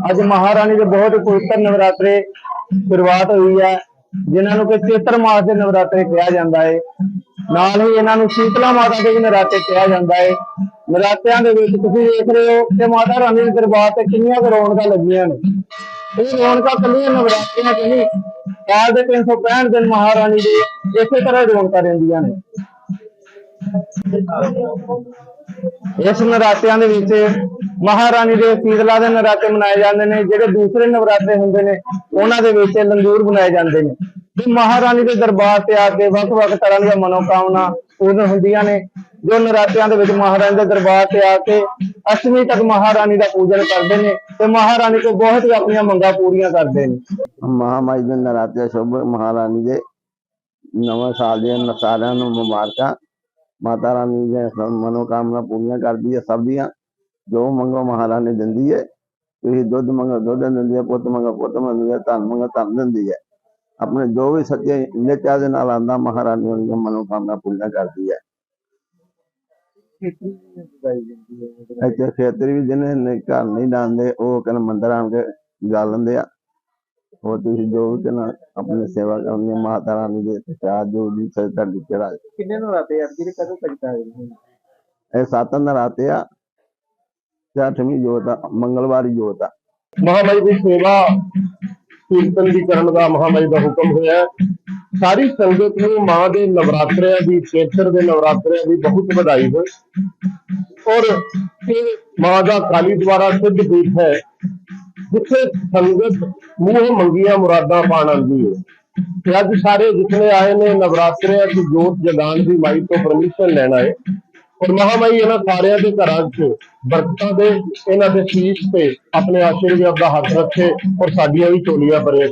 ਅੱਜ ਮਹਾਰਾਣੀ ਦੇ ਬਹੁਤ ਪਵਿੱਤਰ ਨਵਰਾਤਰੇ ਸ਼ੁਰੂਆਤ ਹੋਈ ਹੈ, ਜਿਨ੍ਹਾਂ ਨੂੰ ਕਿ ਚੇਤਰ ਮਾਸ ਦੇ ਨਵਰਾਤਰੇ ਕਿਹਾ ਜਾਂਦਾ ਹੈ ਨਾਲ ਹੀ ਇਹਨਾਂ ਨੂੰ ਸ਼ੀਤਲਾ ਮਾਤਾ ਦੇ ਵੀ ਨਰਾਤੇ ਕਿਹਾ ਜਾਂਦਾ ਹੈ ਨਰਾਤਿਆਂ ਦੇ ਵਿੱਚ ਤੁਸੀਂ ਦੇਖ ਰਹੇ ਹੋ ਕਿ ਮਾਤਾ ਰਾਣੀ ਦੇ ਦਰਬਾਰ ਤੇ ਕਿੰਨੀਆਂ ਕੁ ਰੌਣਕਾਂ ਲੱਗੀਆਂ ਨੇ। ਇਹ ਰੌਣਕਾਂ ਕੱਲੀਆਂ ਨਵਰਾਤਰਿਆਂ 'ਚ ਨਹੀਂ, ਸਾਲ ਦੇ 365 ਦਿਨ ਮਹਾਰਾਣੀ ਦੇ ਇਸੇ ਤਰ੍ਹਾਂ ਰੌਣਕਾਂ ਰਹਿੰਦੀਆਂ ਨੇ। ਇਸ ਨਰਾਤਿਆਂ ਦੇ ਵਿੱਚ ਮਹਾਰਾਣੀ ਦੇ ਸੀਤਲਾ ਦੇ ਨਰਾਤੇ ਮਨਾਏ ਜਾਂਦੇ ਨੇ, ਜਿਹੜੇ ਦੂਸਰੇ ਨਵਰਾਤੇ ਹੁੰਦੇ ਨੇ, ਉਹਨਾਂ ਦੇ ਵਿੱਚ ਲੰਗੂਰ ਬਣਾਏ ਜਾਂਦੇ ਨੇ। ਤੇ ਮਹਾਰਾਣੀ ਦੇ ਦਰਬਾਰ ਤੇ ਆ ਕੇ ਵੱਖ-ਵੱਖ ਤਰ੍ਹਾਂ ਦੀਆਂ ਮਨੋਕਾਮਨਾ ਪੂਰਨ ਹੁੰਦੀਆਂ ਨੇ, ਜੋ ਨਰਾਤਿਆਂ ਦੇ ਵਿੱਚ ਮਹਾਰਾਣੀ ਦੇ ਦਰਬਾਰ ਤੇ ਆ ਕੇ ਅਸ਼ਟਮੀ ਤੱਕ ਮਹਾਰਾਣੀ ਦਾ ਪੂਜਨ ਕਰਦੇ ਨੇ ਤੇ ਮਹਾਰਾਣੀ ਕੋਲ ਬਹੁਤ ਹੀ ਆਪਣੀਆਂ ਮੰਗਾਂ ਪੂਰੀਆਂ ਕਰਦੇ ਨੇ। ਮਹਾਮਾਈ ਦੇ ਨਰਾਤੇ ਸ਼ੁਭ ਮਹਾਰਾਣੀ ਦੇ ਨਵਾਂ ਸਾਲ ਦੀਆਂ ਸਾਰਿਆਂ ਨੂੰ ਮੁਬਾਰਕਾਂ। ਮਾਤਾ ਰਾਣੀ ਦੇ ਮਨੋਕਾਮਨਾ ਪੂਰੀਆਂ ਕਰਦੀ ਹੈ ਸਭ ਦੀਆਂ। ਜੋ ਮੰਗੋ ਮਹਾਰਾਣੀ ਦਿੰਦੀ ਹੈ ਤੁਸੀਂ ਦੁੱਧ ਮੰਗੋ ਦੁੱਧ ਦਿੰਦੀ ਹੈ ਪੁੱਤ ਮੰਗੋ ਪੁੱਤ ਦਿੰਦੀ ਹੈ ਧਨ ਮੰਗੋ ਧਨ ਦਿੰਦੀ ਹੈ। ਆਪਣੇ ਜੋ ਵੀ ਸੱਚੇ ਨਿਚਾ ਦੇ ਨਾਲ ਆਂਦਾ ਮਹਾਰਾਣੀ ਉਹਦੀਆਂ ਮਨੋਕਾਮਨਾ ਪੂਰੀਆਂ ਕਰਦੀ ਹੈ। ਇੱਥੇ ਖੇਤਰੀ ਵੀ ਜਿਹਨੇ ਨੇ ਘਰ ਨਹੀਂ ਡਾਂਦੇ ਉਹ ਕਹਿੰਦੇ ਮੰਦਰ ਆਣ ਕੇ ਗਾ ਲੈਂਦੇ ਆ। ਹੋਰ ਤੁਸੀਂ ਜੋ ਵੀ ਕਹਿੰਦਾ ਆਪਣੀ ਸੇਵਾ ਕਰਨੀ ਮਾਤਾ ਰਾਣੀ ਦੇ ਪ੍ਰਸ਼ਾਦ ਜੋ ਵੀ ਸੇ ਤੁਹਾਡੀ ਚੜਾ ਕਿੰਨੇ ਨਰਾਤੇ ਆ? ਜਿਹੜੇ ਕਦੋਂ ਤੱਕ ਆ ਇਹ ਸੱਤ ਨਰਾਤੇ ਆ। ਤੇ ਅੱਠਵੀਂ ਜੋਤ ਆ, ਮੰਗਲਵਾਰੀ ਜੋਤ ਆ। ਮਹਾਮਾਈ ਦੀ ਸੇਵਾ, ਕੀਰਤਨ ਦੀ ਕਰਨ ਦਾ ਮਹਾਮਾਈ ਦਾ ਹੁਕਮ ਹੋਇਆ ਸਾਰੀ ਸੰਗਤ ਨੂੰ ਮਾਂ ਦੇ ਨਵਰਾਤਰਿਆਂ ਦੀ, ਚੇਤਰ ਦੇ ਨਵਰਾਤਰਿਆਂ ਦੀ ਬਹੁਤ ਵਧਾਈ ਹੋਵੇ ਔਰ ਇਹ ਮਾਂ ਦਾ ਕਾਲੀ ਦੁਆਰਾ ਸਿੱਧ ਪੀਠ ਹੈ, ਜਿੱਥੇ ਸੰਗਤ ਮੂੰਹ ਮੰਗੀਆਂ ਮੁਰਾਦਾਂ ਪਾਣ ਆਉਂਦੀ ਹੈ। ਤੇ ਅੱਜ ਸਾਰੇ ਜਿਤਨੇ ਆਏ ਨੇ ਨਵਰਾਤਰਿਆਂ ਦੀ ਜੋਤ ਜਗਾਉਣ ਦੀ ਮਾਈ ਤੋਂ ਪਰਮਿਸ਼ਨ ਲੈਣ ਆਏ। ਔਰ ਮਹਾਮਾਈ ਇਹਨਾਂ ਸਾਰਿਆਂ ਦੇ ਘਰਾਂ 'ਚ ਬਰਕਤਾਂ ਦੇ, ਇਹਨਾਂ ਦੇ ਸ਼ੀਸ਼ ਤੇ ਆਪਣੇ ਆਸ਼ੀਰਵਾਦ ਦਾ ਹੱਥ ਰੱਖੇ ਔਰ ਸਾਡੀਆਂ ਵੀ ਝੋਲੀਆਂ ਭਰੇ।